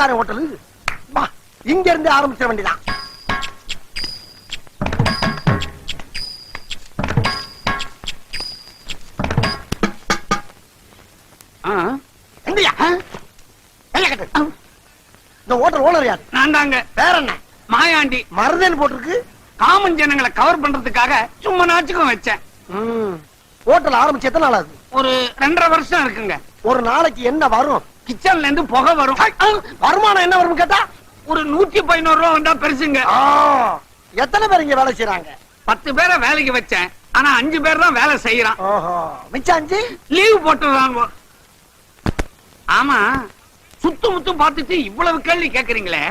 பணக்கார ஹோட்டலு. வா இங்க இருந்து ஆரம்பிச்சிட வேண்டியதான் ஆ, எங்கயா கைய கட்டு இந்த ஹோட்டல் ஓனர் யாரு? நான் தாங்க. வேற என்ன? மாயாண்டி. மருதன் போட்டிருக்கு. காமன் ஜனங்களை கவர் பண்றதுக்காக சும்மா நாச்சுக்கும் வச்சேன். ஹோட்டல் ஆரம்பிச்சு எத்தனை நாள் ஆகுது ஒரு ரெண்டரை வருஷம் இருக்குங்க. ஒரு நாளைக்கு என்ன வரும்? கிச்சன்ல இருந்து புகை வரும். வருமானம் என்ன வரும் கேட்டா? ஒரு நூத்தி பதினோரு ரூபா வந்தா பெருசுங்க. எத்தனை பேர் இங்க வேலை செய்யறாங்க பத்து பேரை வேலைக்கு வச்சேன். ஆனா அஞ்சு பேர் தான் வேலை செய்யறான். மிச்சம் அஞ்சு? லீவ் போட்டுறாங்க. ஆமா சுத்து முத்து பார்த்துட்டு இவ்வளவு கேள்வி கேக்குறீங்களே.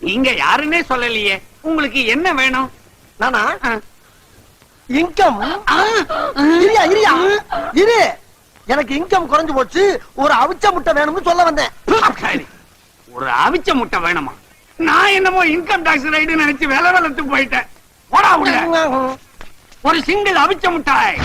நீங்க யாருன்னே சொல்லலையே. உங்களுக்கு என்ன வேணும்? நானா. இன்கம் இரியா இரியா. இரு. எனக்கு இன்கம் குறைஞ்சு போச்சு ஒரு அவிச்ச முட்டை வேணும்னு சொல்ல வந்தேன். ஒரு அவிச்ச முட்டை வேணுமா? நான் என்னமோ இன்கம் டாக்ஸ் ரைடு நினைச்சு வேலை வளர்த்து போயிட்டேன். போடா உள்ள. ஒரு சிங்கிள் அவிச்ச முட்டாய்.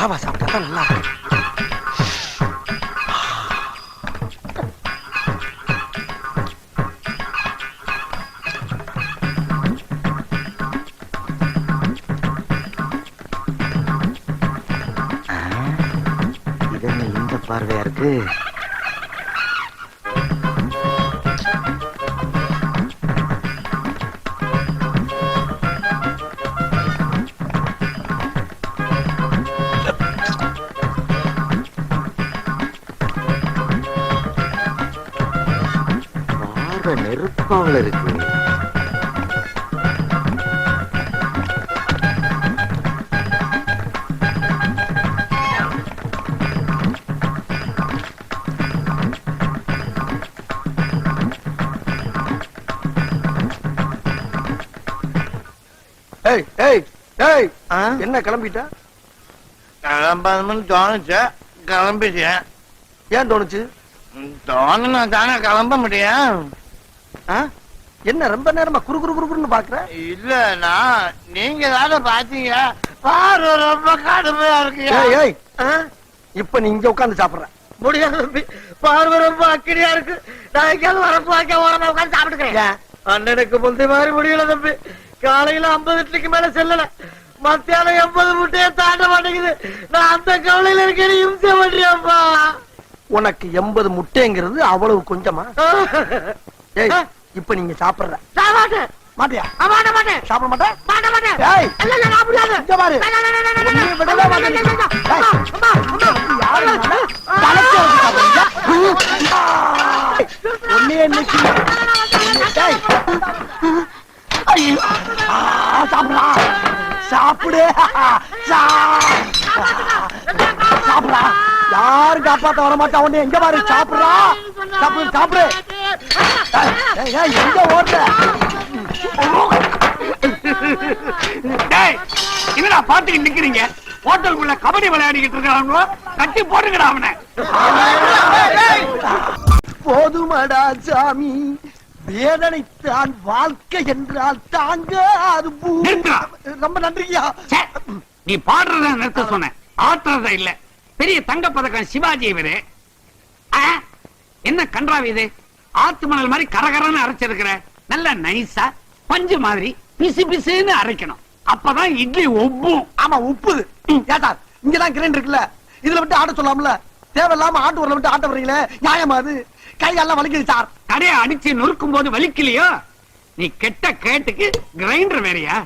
ராவா சாப்பிட்டா தான் நல்லா பார்வையா இருக்கு? நெருப்பாவில் இருக்கு. ஏய் ஏய் ஏய் என்ன கிளம்பிட்ட? கிளம்பணும்னு தோணுச்சு கிளம்பிட்டேன் ஏன் தோணுச்சு? தோணுனா தானே கிளம்ப முடியும்? என்ன ரொம்ப நேரமா குறு குறு குறுன்னு பாக்குற இல்லனா நீங்க தானே பாத்தீங்க பாரு ரொம்ப கடுமையா இருக்கு? இப்ப நீ இங்க உட்கார்ந்து சாப்பிடுற. முடியாது தம்பி. பார்வை ரொம்ப அக்கடியா இருக்கு. நான் எங்கேயாவது வரப்பு வாக்க ஓரமா உட்காந்து சாப்பிட்டுக்கிறேன்? அண்ணனுக்கு முந்தைய மாதிரி முடியல தம்பி. காலையில ஐம்பது இட்லிக்கு மேல செல்லல. மத்தியானம் எண்பது முட்டையை தாண்ட மாட்டேங்குது. நான் அந்த கவலையில இருக்கேன் இம்சை பண்றியாப்பா. உனக்கு எண்பது முட்டைங்கிறது அவ்வளவு கொஞ்சமா? இப்ப நீங்க சாப்பிடுற மாட்டியா மாட்ட மாட்டேன் சாப்பிட மாட்டேன் மாட்ட மாட்டேன் ஏய் இல்ல இல்ல நான் முடியாது இங்க பாரு உன்னைய விடவே மாட்டேன் நீ. ஏய், யாரு? தலைக்கு இன்னைக்கு. ஐயோ. சாப்பிடு சா- சாப்பிடுடா யாரும் காப்பாத்த வர மாட்டா உன்னை எங்க பாரு சாப்பிடுறா சாப்பிடு சாப்பிடு எங்க ஓடுற டேய் என்னடா பாத்துக்கிட்டு நிக்கிறீங்க? ஹோட்டலுக்குள்ள கபடி விளையாடிக்கிட்டு இருக்காங்களோ கட்டி போடுங்கடா அவனை. போதுமடா சாமி. வேதனைத்தான் வாழ்க்கை என்றால் தாங்க அது. ரொம்ப நன்றியா நீ பாடுறத நிறுத்த சொன்ன ஆட்டுறத இல்ல. பெரிய தங்க பதக்கம் சிவாஜி இவரு. என்ன கன்றாவி இது? ஆத்து மணல் மாதிரி கரகரன்னு அரைச்சிருக்கிற. நல்ல நைஸா பஞ்சு மாதிரி பிசு பிசுன்னு அரைக்கணும். அப்பதான் இட்லி ஒப்பும் ஆமா உப்புது. ஏட்டா இங்கதான் கிரைண்ட் இருக்குல்ல. இதுல விட்டு ஆட்ட சொல்லாம்ல தேவையில்லாம ஆட்டு ஊர்ல விட்டு ஆட்ட வர்றீங்களே? நியாயமா அது? கையெல்லாம் வலிக்குது சார். கடையை அடிச்சு நொறுக்கும் போது வலிக்கலையோ? நீ கெட்ட கேட்டுக்கு கிரைண்டர் வேறயா?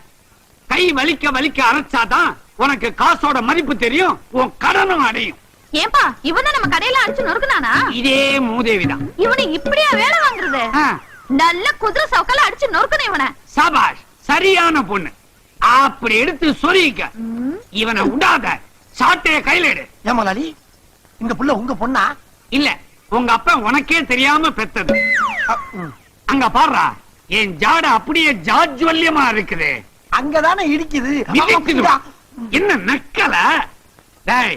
கை வலிக்க வலிக்க அரைச்சாதான் உனக்கு காசோட மதிப்பு தெரியும் உன் கடனும் அடையும். ஏன்பா இவன நம்ம கடையில அடிச்சு நொறுக்குனானா? இதே மூதேவிதான். இவனை இப்படியா வேலை வாங்குறது? நல்ல குதிரை சவுக்கால அடிச்சு நொறுக்கணும் இவனை. சபாஷ் சரியான பொண்ணு. அப்படி எடுத்து சொருகிக்க இவனை விடாத சாட்டைய கையில எடு. ஏமாலாளி இந்த புள்ள உங்க பொண்ணா? இல்ல உங்க அப்பா உனக்கே தெரியாம பெத்தது. அங்க பாருடா என் ஜாட அப்படியே ஜாஜ்வல்யமா இருக்குது. அங்கதானே இடிக்குது. என்ன நக்கல? டேய்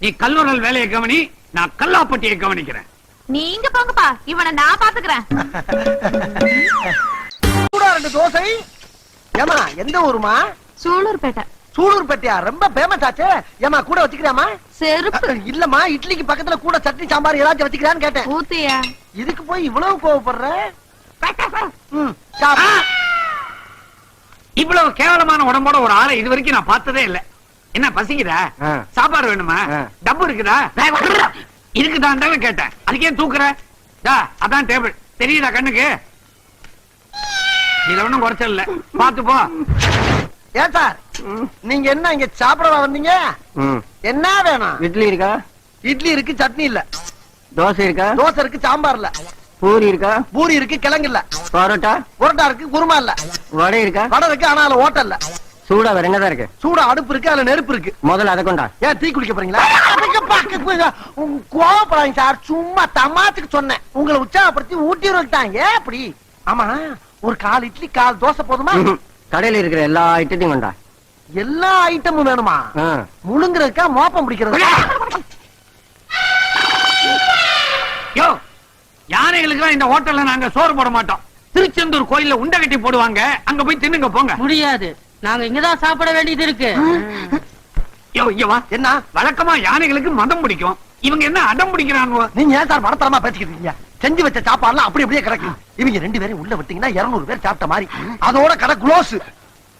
நீ கல்லூரல் வேலையை கவனி நான் கல்லாப்பட்டியை கவனிக்கிறேன். நீங்க போங்கப்பா. இவனை நான் பாத்துக்கிறேன். சூடா ரெண்டு தோசை. ஏமா எந்த ஊருமா சூலூர்பேட்டை. சூலூர்பேட்டையா? ரொம்ப ஃபேமஸ் ஆச்சே. ஏமா கூட வச்சுக்கிறியாமா செருப்பு. இல்லம்மா இட்லிக்கு பக்கத்துல கூட சட்னி சாம்பார் ஏதாச்சும் வச்சுக்கிறான்னு கேட்டேன். ஊத்தியா? இதுக்கு போய் இவ்வளவு கோவப்படுற? ம்! சாப்பிடு. இவ்வளவு கேவலமான உடம்போட ஒரு ஆளை இது வரைக்கும் நான் பார்த்ததே இல்ல. என்ன பசிக்குதா. சாப்பாடு வேணுமா. டப்பு இருக்குதா? இருக்குதான் தானே கேட்டேன். அதுக்கே தூக்குற? டா, அதான் டேபிள் தெரியுதா கண்ணுக்கு? இதுல ஒண்ணும் குறைச்சல் இல்ல பாத்து போ நீங்க என்ன இங்க சாப்பிடவா வந்தீங்க? என்ன வேணும்? இட்லி இருக்கா? இட்லி இருக்கு சட்னி இல்ல. தோசை இருக்கா? தோசை இருக்கு சாம்பார் இல்ல. பூரி இருக்கா? பூரி இருக்கு கிழங்கு இல்ல. பரோட்டா? புரோட்டா இருக்கு குருமா இல்ல. வடை இருக்கா? வடை இருக்கு ஆனா அதுல ஓட்டல் இல்ல. சூடா வேற என்னதான் இருக்கு? சூட அடுப்பு இருக்கு அதுல நெருப்பு இருக்கு. முதல்ல அதை கொண்டா. ஏன் டீ குடிக்க போறீங்களா? கோபப்படாதீங்க சார். சும்மா தமாத்துக்கு சொன்னேன். உங்களை உற்சாகப்படுத்தி ஊட்டி விட்டாங்க ஏன் அப்படி? ஆமா ஒரு கால் இட்லி கால் தோசை போதுமா. கடையில இருக்கிற எல்லா ஐட்டத்தையும் கொண்டா. எல்லா ஐட்டமும் வேணுமா. முழுங்குறதுக்கா மோப்பம் பிடிக்கிறது? யோ யானைகளுக்கு இந்த ஹோட்டல்ல நாங்க சோறு போட மாட்டோம். திருச்செந்தூர் கோயில்ல உண்டை கட்டி போடுவாங்க. அங்க போய் தின்னுங்க போங்க. முடியாது. நாங்க இங்கதான் சாப்பிட வேண்டியது இருக்கு. யோ இங்க வா. என்ன? வழக்கமா யானைகளுக்கு மதம் பிடிக்கும். இவங்க என்ன அடம் பிடிக்கிறாங்க நீங்க ஏன் சார் மடத்தரமா பேசிக்கிட்டு செஞ்சு வச்ச சாப்பாடுலாம் அப்படி அப்படியே கிடக்கு. இவங்க ரெண்டு பேரும் உள்ள விட்டீங்கன்னா 200 பேர் சாப்பிட்ட மாதிரி. அதோட கடை க்ளோஸ்.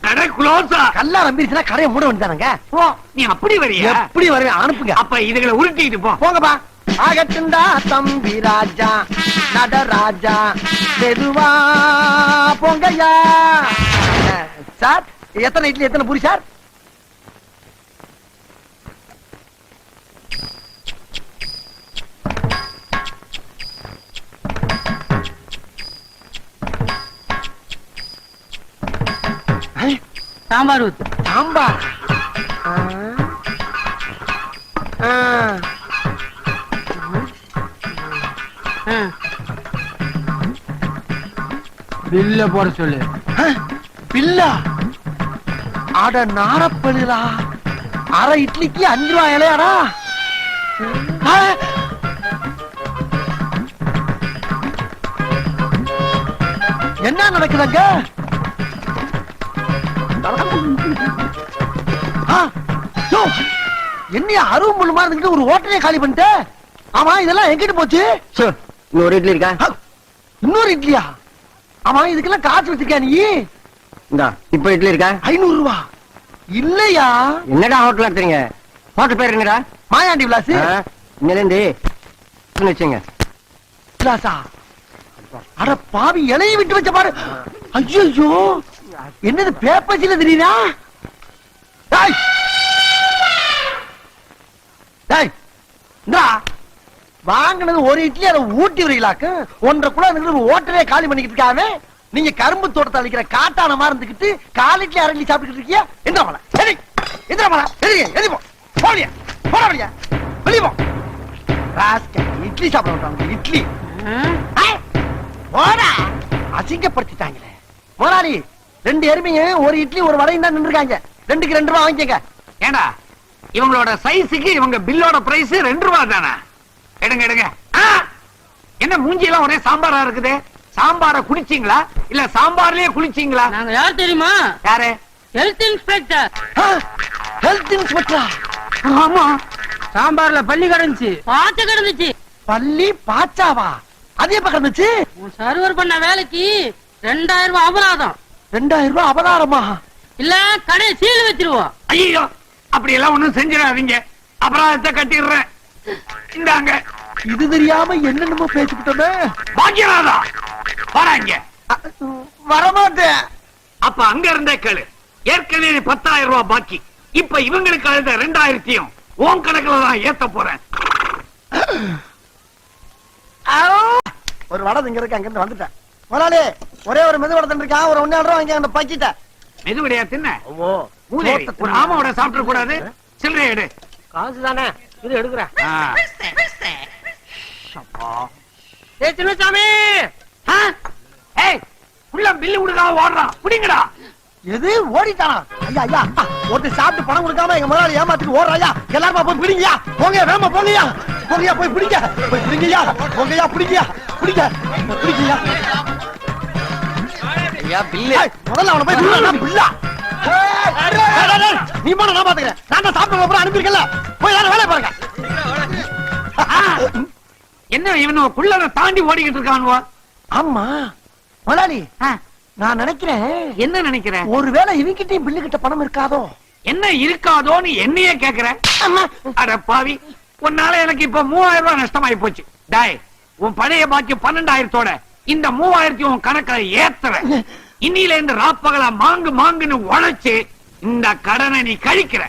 கடை க்ளோஸா? கல்லா நம்பிருச்சுன்னா கடையை மூட வேண்டியதானங்க? போ நீ அப்படி வரியா? எப்படி அனுப்புங்க. அப்ப இதுகளை உருட்டிட்டு போ. போங்கப்பா. ஆகட்டுண்டா தம்பி ராஜா நடராஜா அஹ், சார் எத்தனை இட்லி எத்தனை பூரி சார்? சாம்பார் ஊத்து. சாம்பார். பில்ல போட சொல்லு. பில்லா? அட நாரப்பழுதா அரை இட்லிக்கு அஞ்சு ரூபாய் இலையாடா. என்ன நடக்குதுங்க? என்னைய அருவம் முள்ளுமா இருந்துகிட்டு ஒரு ஹோட்டலே காலி பண்ணிட்ட? ஆமா இதெல்லாம் எங்கிட்டு போச்சு? இன்னொரு இட்லி இருக்கா? இன்னொரு இட்லியா? ஆமா இதுக்கெல்லாம் காசு வச்சிருக்கியா நீ? இந்தா இப்ப இட்லி இருக்கா? ஐநூறு ரூபா இல்லையா? என்னடா ஹோட்டல் நடத்துறீங்க ஹோட்டல் பேர் என்னடா? மாயாண்டி விலாஸ் ஆ, இன்னிலிருந்து வச்சுங்க விலாசா? அட பாவி இலையை விட்டு வச்ச பாரு. ஐயோ என்னது பேப்பர்ஸ்ல தெரியுதா டேய். டேய். இந்தா. வாங்கினது ஒரு இட்லி அதை ஊட்டி வரீங்களாக்கு ஒன்றரை இருந்துக்கிட்டு ஓட்டரே காலி பண்ணிக்கிட்டு இருக்காவே. நீங்க கரும்பு தோட்டத்தை அழிக்கிற காட்டான மாதிரி இருந்துக்கிட்டு கால் இட்லி அரை இட்லி சாப்பிட்டுக்கிட்டு இருக்கியா? எந்திர மலை. எதி எந்திர மலை. எதி எதி போ. போலியா போட வழியா வெளிய போ. இட்லி சாப்பிட விட்டாங்க இட்லி. போடா. அசிங்கப்படுத்திட்டாங்களே. முதலாளி ரெண்டு எருமைங்க ஒரு இட்லி ஒரு வடையும் தான் நின்றுருக்காங்க. ரெண்டுக்கு ரெண்டு ரூபா வாங்கிக்கங்க. ஏண்டா? இவங்களோட சைஸுக்கு இவங்க பில்லோட பிரைஸ் ரெண்டு ரூபா தானே? எடுங்க எடுங்க! என்ன மூஞ்சி எல்லாம் ஒரே சாம்பாரா இருக்குது? சாம்பார குடிச்சீங்களா இல்ல சாம்பார்லயே குளிச்சீங்களா? நாங்க யார் தெரியுமா? யாரு? ஹெல்த் இன்ஸ்பெக்டர் ஹெல்த் இன்ஸ்பெக்டரா ஆமா. சாம்பார்ல பள்ளி கிடந்துச்சு. பாத்து கிடந்துச்சு. பள்ளி பாச்சாவா? அது எப்ப கிடந்துச்சு? உன் சர்வர் பண்ண வேலைக்கு ரெண்டாயிரம் ரூபாய் அபராதம். ரெண்டாயிரம் ரூபாய் அபதாரமா இல்ல கடையை சீல் வச்சிருவோம். ஐயோ அப்படி எல்லாம் ஒண்ணும் செஞ்சிடாதீங்க. அபராதத்தை கட்டிடுறேன். இந்தாங்க. இது தெரியாம என்னென்னமோ பேசிக்கிட்டோமே? பாக்கியராதா வராங்க. வரமாட்டேன். அப்ப அங்க இருந்தே கேளு. ஏற்கனவே பத்தாயிரம் ரூபாய் பாக்கி. இப்ப இவங்களுக்கு அழுத ரெண்டாயிரத்தையும் உன் கணக்குல தான் ஏத்த போறேன். ஒரு வடை இங்க இருக்கு அங்க இருந்து வந்துட்டேன். முதலாளி ஒரே ஒரு மெது வடை இருக்கான் ஒரு ஒன்னே ரூபா வாங்கி அந்த பக்கிட்ட? மெதுவடையா தின்ன? ஓ மூதேவி ஒரு ஆமாவோட சாப்பிட கூடாது சில்லறை எடு. காசு தானே இது எடுக்கிறேன். ஆ. ஏ சின்னசாமி? ஏய் உள்ள பில்லு கொடுக்காம ஓடுறான் குடிங்கடா எது? ஓடிட்டானா? ஐயா ஐயா ஒருத்தர் சாப்பிட்டு பணம் கொடுக்காம எங்க முதலாளி ஏமாத்திட்டு ஓடுறாயா? எல்லாருமா போய் பிடிங்கயா போங்க வேமா போங்கயா போங்கயா போய் பிடிங்க. போய் பிடிங்கயா போங்கயா பிடிங்கயா பிடிங்க. பிடிங்கயா ஐயா பில்லு. முதல்ல அவனை போய் டேய், டேய், நீ போன நான் பாத்துக்கிறேன். நான் தான் சாப்பிட்டு அப்புறம் அனுப்பியிருக்கல போய் வேலையை பாருங்க. என்ன இவனுவ குள்ளத தாண்டி ஓடிக்கிட்டு இருக்கானுவோ? ஆமா. முதலாளி நான் நினைக்கிறேன் என்ன நினைக்கிற? ஒருவேளை இவங்கிட்டயும் பில்லு கிட்ட பணம் இருக்காதோ? என்ன இருக்காதோன்னு என்னையே கேக்குற. அம்மா அட பாவி உன்னால எனக்கு இப்ப மூவாயிரம் ரூபாய் நஷ்டமாயி போச்சு. டாய் உன் பழைய பாக்கி பன்னெண்டாயிரத்தோட இந்த மூவாயிரத்தி உன் கணக்குல ஏத்துற. இன்னில இருந்து ராப்பகலா மாங்கு மாங்குன்னு உழைச்சு இந்த கடனை நீ கழிக்கிற.